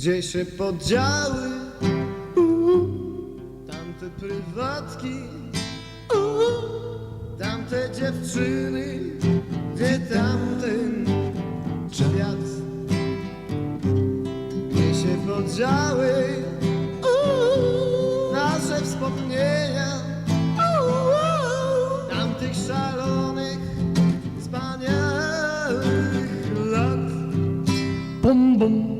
Gdzie się podziały tamte prywatki, tamte dziewczyny, gdzie tamten świat? Gdzie się podziały nasze wspomnienia tamtych szalonych, wspaniałych lat? Bum bum,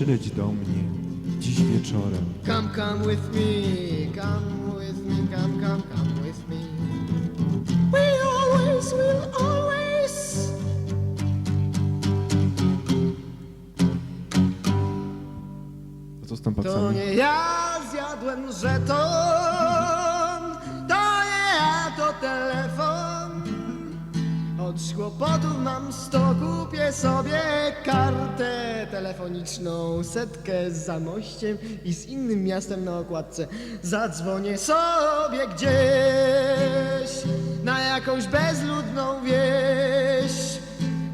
przyleć do mnie dziś wieczorem. Come, come with me, come with me, come, come, come with me. We always will always. A co z tą To nie ja zjadłem żeton, Od kłopotów mam sto, kupię sobie kartę telefoniczną, setkę za mościem i z innym miastem na okładce. Zadzwonię sobie gdzieś na jakąś bezludną wieś,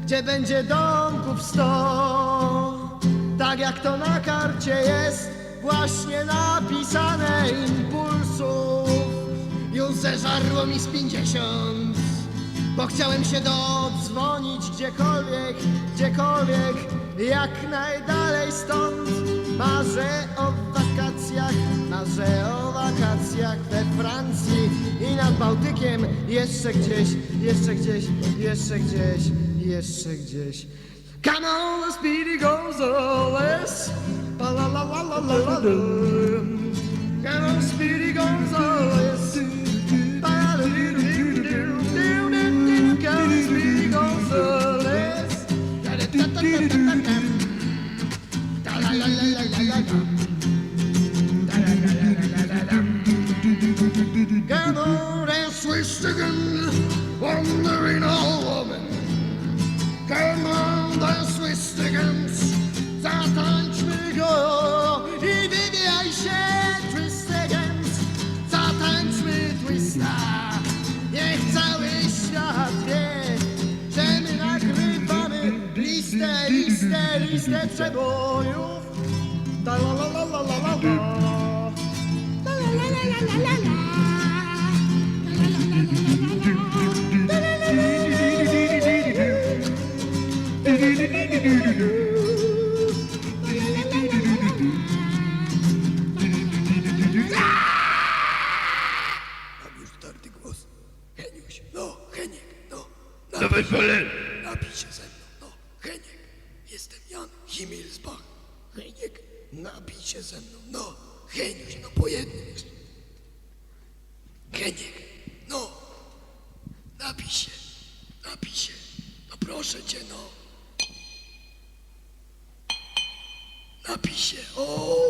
gdzie będzie domków sto. Tak jak to na karcie jest właśnie napisane impulsów. Już zeżarło mi z pięćdziesiąt, bo chciałem się dodzwonić gdziekolwiek, gdziekolwiek, jak najdalej stąd. Marzę o wakacjach, marzę o wakacjach we Francji i nad Bałtykiem, jeszcze gdzieś, jeszcze gdzieś, jeszcze gdzieś, jeszcze gdzieś. Come on, the speedy la la la. Come on, speedy Gathered as we sticking, wandering all woman. on, as we sticking. Listę, listę przebojów. Ta la la la la la la la. La la la la la la la. La. Mam już twardy głos. Heniuś, no, Heniek, no. Dawaj palę! Napij się ze mną, no. Heniek, jestem Jan Himmelsbach. Heniek, napij się ze mną, no. Heniuś, no po jednym. Heniek, no. Napij się, napij się. No proszę cię, no. Napij się, o.